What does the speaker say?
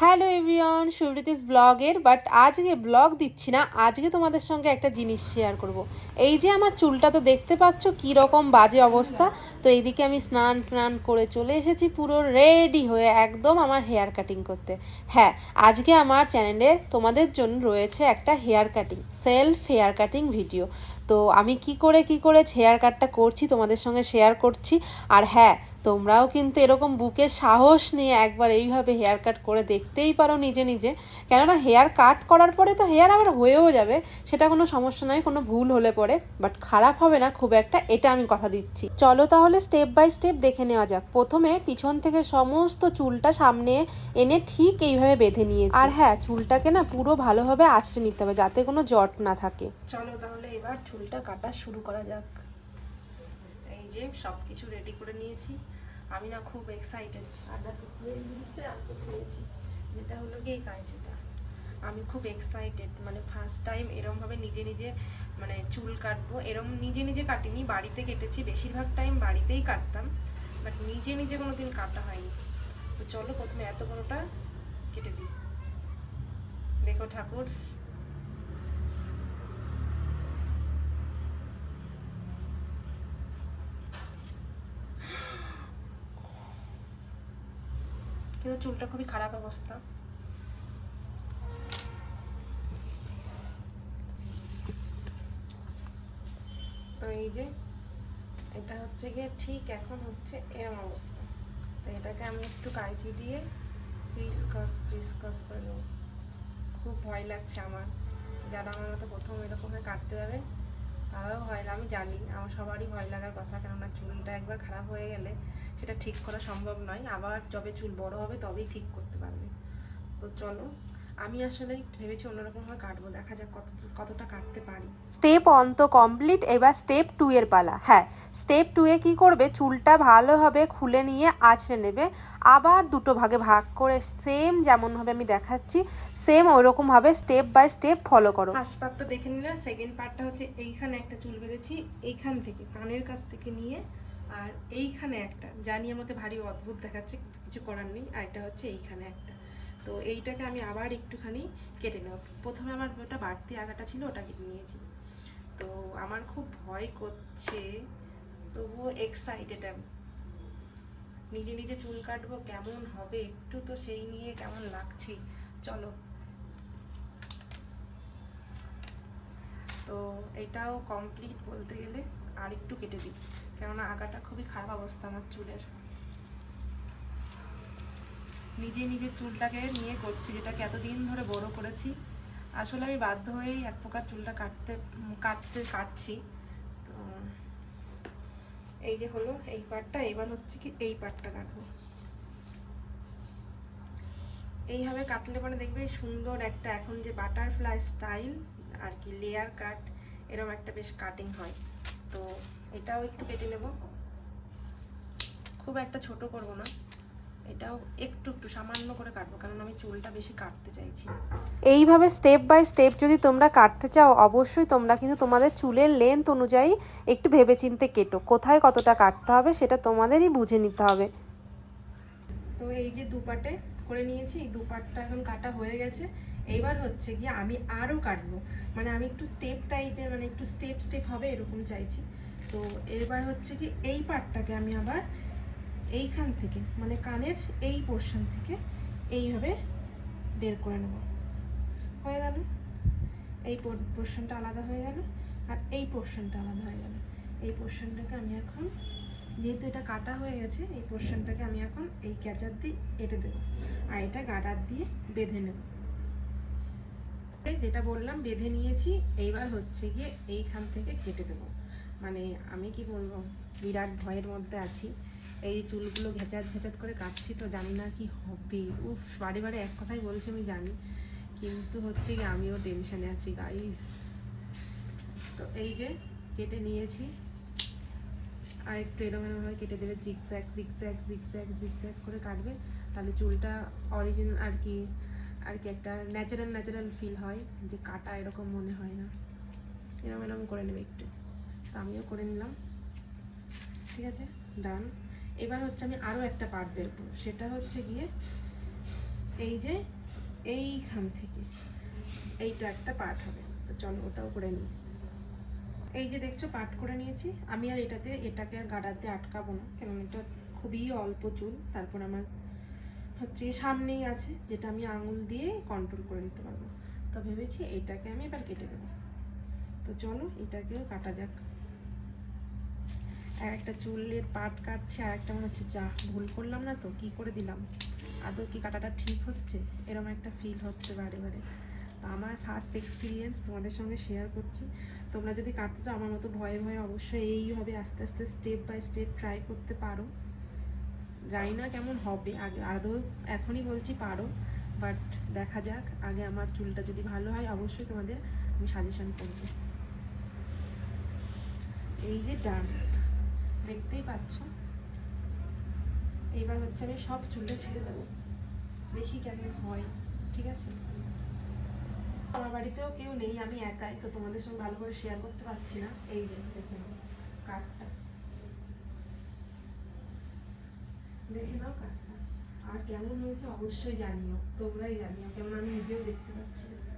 Hello everyone সুব্রীতিস ব্লগের but আজকে blog দিচ্ছি না, আজকে তোমাদের সঙ্গে একটা জিনিস শেয়ার করব। এই যে আমার চুলটা তো দেখতে পাচ্ছ, কী রকম বাজে অবস্থা। তো এইদিকে আমি স্নান টান করে চলে এসেছি, পুরো রেডি হয়ে একদম আমার হেয়ার কাটিং করতে। হ্যাঁ আজকে আমার চ্যানেলে তোমাদের জন্য রয়েছে একটা hair cutting self hair cutting video তো আমি কি করে কি করে হেয়ার কাটটা করছি, তোমাদের সঙ্গে শেয়ার করছি। আর হ্যাঁ তোমরাও কিন্তু এরকম বুকে সাহস নিয়ে একবার এইভাবে হেয়ার কাট করে দেখতেই পারো নিজে নিজে। কেননা হেয়ার কাট করার পরে তো হেয়ার আবার হয়েও যাবে, সেটা কোনো সমস্যা নয়, কোনো ভুল হলে পরে। বাট খারাপ হবে না, খুব একটা, এটা আমি কথা দিচ্ছি। চলো তাহলে স্টেপ বাই স্টেপ দেখে নেওয়া যাক। প্রথমে পিছন থেকে সমস্ত চুলটা সামনে এনে ঠিক এইভাবে বেঁধে নিয়েছি। আর হ্যাঁ চুলটাকে না পুরো ভালোভাবে আঁচড়ে নিতে হবে, যাতে কোনো জট না থাকে। চলো তাহলে এবার চুলটা কাটা শুরু করা যাক। এই যে সব কিছু রেডি করে নিয়েছি। আমি না খুব এক্সাইটেড জিনিসটা পেরেছি যেটা হলো এই কাঁচিটা আমি খুব এক্সাইটেড মানে ফার্স্ট টাইম এরমভাবে নিজে নিজে মানে চুল কাটবো। এরম নিজে নিজে কাটিনি, বাড়িতে কেটেছি, বেশিরভাগ টাইম বাড়িতেই কাটতাম বাট নিজে নিজে কোনো দিন কাটা হয়নি। তো চলো প্রথমে এত বড়টা কেটে দিই। দেখো ঠাকুর কিন্তু চুলটা খুবই খারাপ অবস্থা। তো এই যে, এটা হচ্ছে গিয়ে ঠিক এখন হচ্ছে এরম অবস্থা। তো এটাকে আমি একটু কাঁচি দিয়ে ক্রিস ক্রস ক্রিস ক্রস করে খুব ভয় লাগছে আমার। যারা আমার মতো প্রথম এরকমভাবে কাটতে যাবে তারাও ভয় না আমি জানি, আমার সবারই ভয় লাগার কথা কেননা চুলটা একবার খারাপ হয়ে গেলে সেটা ঠিক করা সম্ভব নয়, আবার যবে চুল বড় হবে তবেই ঠিক করতে পারবে। তো চলো আমি আসলে ভেবেছি অন্যরকমভাবে কাটবো দেখা যাক কত কতটা কাটতে পারি। স্টেপ অন তো কমপ্লিট এবার স্টেপ টু এর পালা। হ্যাঁ স্টেপ টু এ কী করবে? চুলটা ভালোভাবে খুলে নিয়ে আছড়ে নেবে। আবার দুটো ভাগে ভাগ করে সেম যেমনভাবে আমি দেখাচ্ছি সেম ওইরকমভাবে স্টেপ বাই স্টেপ ফলো করো। ফার্স্ট পার্টটা দেখে নিলে সেকেন্ড পার্টটা হচ্ছে এইখানে একটা চুল বেঁধেছি এইখান থেকে কানের কাছ থেকে নিয়ে আর এইখানে একটা। জানি আমাকে ভারী অদ্ভুত দেখাচ্ছে কিছু করার নেই আর এটা হচ্ছে এইখানে একটা। তো এইটাকে আমি আবার একটুখানি কেটে নেব। প্রথমে আমার ওটা বাড়তি আগাটা ছিল ওটা কেটে নিয়েছি। তো আমার খুব ভয় করছে, তবুও এক্সাইটেড আমি নিজে নিজে চুল কাটবো কেমন হবে একটু তো সেই নিয়ে কেমন লাগছে। চলো। তো এটাও কমপ্লিট বলতে গেলে আর একটু কেটে দিই। কেননা আগাটা খুবই খারাপ অবস্থা আমার চুলের। নিজে নিজে চুলটাকে নিয়ে করছি, যেটাকে এতদিন ধরে বড় করেছি। আসলে আমি বাধ্য হয়েই এক প্রকার চুলটা কাটতে কাটতে কাটছি। তো এই যে হলো এই পার্টটা এবার হচ্ছে কি এই পার্টটা কাটবো। এইভাবে কাটলে পরে দেখবে সুন্দর একটা এখন যে বাটারফ্লাই স্টাইল আর কি লেয়ার কাট এরকম একটা বেশ কাটিং হয়। তো এটাও একটু কেটে নেব। খুব একটা ছোট করব না। এটাও একটু একটু সামান্য করে কাটবো কারণ আমি চুলটা বেশি কাটতে চাইছি এইভাবে স্টেপ বাই স্টেপ যদি তোমরা কাটতে চাও অবশ্যই তোমরা কিন্তু তোমাদের চুলের লেন্থ অনুযায়ী একটু ভেবেচিন্তে কেটো। কোথায় কতটা কাটতে হবে সেটা তোমাদেরই বুঝে নিতে হবে। তো এই যে দুপাটে করে নিয়েছি এই দুপাটটা এখন কাটা হয়ে গেছে। এইবার হচ্ছে গিয়ে আমি আরও কাটবো। মানে আমি একটু স্টেপ টাইপের মানে একটু স্টেপ স্টেপ হবে এরকম চাইছি। তো এবার হচ্ছে কি এই পাটটাকে আমি আবার এইখান থেকে মানে কানের এই পোর্শন থেকে এইভাবে বের করে নেব। হয়ে গেল? এই পোর্শনটা আলাদা হয়ে গেল আর এই পোর্শনটা আলাদা হয়ে গেল। এই পোর্শনটাকে আমি এখন, যেহেতু এটা কাটা হয়ে গেছে, এই পোর্শনটাকে আমি এখন এই ক্যাচার দিয়ে এঁটে দেবো আর এটা গাটার দিয়ে বেঁধে নেব। যেটা বললাম, বেঁধে নিয়েছি, এইবার হচ্ছে গিয়ে এইখান থেকে কেটে দেবো। মানে আমি কি বলব, বিরাট ভয়ের মধ্যে আছি। এই চুলগুলো ঘেঁচাত ঘেঁচাত করে কাটছি তো জানি না কি হবে। উফ, বারে বারে এক কথাই বলছি আমি জানি। কিন্তু হচ্ছে কি আমিও টেনশনে আছি গাইস তো এই যে কেটে নিয়েছি। আর একটু এরকম এরকমভাবে কেটে দেবে জিগজ্যাগ জিগজ্যাগ জিগজ্যাগ জিগজ্যাগ করে কাটবে। তাহলে চুলটা অরিজিনাল আর কি আর কি একটা ন্যাচারাল ন্যাচারাল ফিল হয় যে কাটা এরকম মনে হয় না। এরকম এরকম করে নেবে একটু। আমিও করে নিলাম। ঠিক আছে? ডান এবার হচ্ছে আমি আরও একটা পার্ট বের করব। সেটা হচ্ছে গিয়ে এই যে এইখান থেকে এইটা একটা পার্ট হবে। তো চলো ওটাও করে নিই। এই যে দেখছ পাট করে নিয়েছি। আমি আর এটাতে, এটাকে আর গাডাতে আটকাবো না। কারণ এটা খুবই অল্প চুল। তারপর আমার হচ্ছে সামনেই আছে, যেটা আমি আঙুল দিয়ে কন্ট্রোল করে নিতে পারব। তো ভেবেছি এটাকে আমি এবার কেটে দেবো। তো চলো এটাকেও কাটা যাক। আর একটা চুলের পাট কাটছে, আর একটা মনে হচ্ছে, যা, ভুল করলাম না তো, কি করে দিলাম? আদৌ কি কাটাটা ঠিক হচ্ছে? এরকম একটা ফিল হচ্ছে বারে বারে। তো আমার ফার্স্ট এক্সপিরিয়েন্স তোমাদের সঙ্গে শেয়ার করছি। তোমরা যদি কাটতে চাও, আমার মতো ভয়ে ভয়ে অবশ্যই এইভাবে আস্তে আস্তে স্টেপ বাই স্টেপ ট্রাই করতে পারো। জানি না কেমন হবে, আগে আদৌ এখনই বলছি পারো বাট দেখা যাক, আগে আমার চুলটা যদি ভালো হয়, অবশ্যই তোমাদের আমি সাজেশন করব। এই যে ডান দেখতেই পাচ্ছ। এইবার হচ্ছে আমি সব চুলটা ছেড়ে দেবো। দেখি কেমন হয়, ঠিক আছে? আমার বাড়িতেও কেউ নেই, আমি একাই, তো তোমাদের সঙ্গে ভালো করে শেয়ার করতে পারছি না। এই যে, দেখে নাও, কাঠটা। দেখে নাও কাঠটা। আর কেমন হয়েছে অবশ্যই জানিও, তোমরাই জানিও, কেমন আমি নিজেও দেখতে পাচ্ছি না।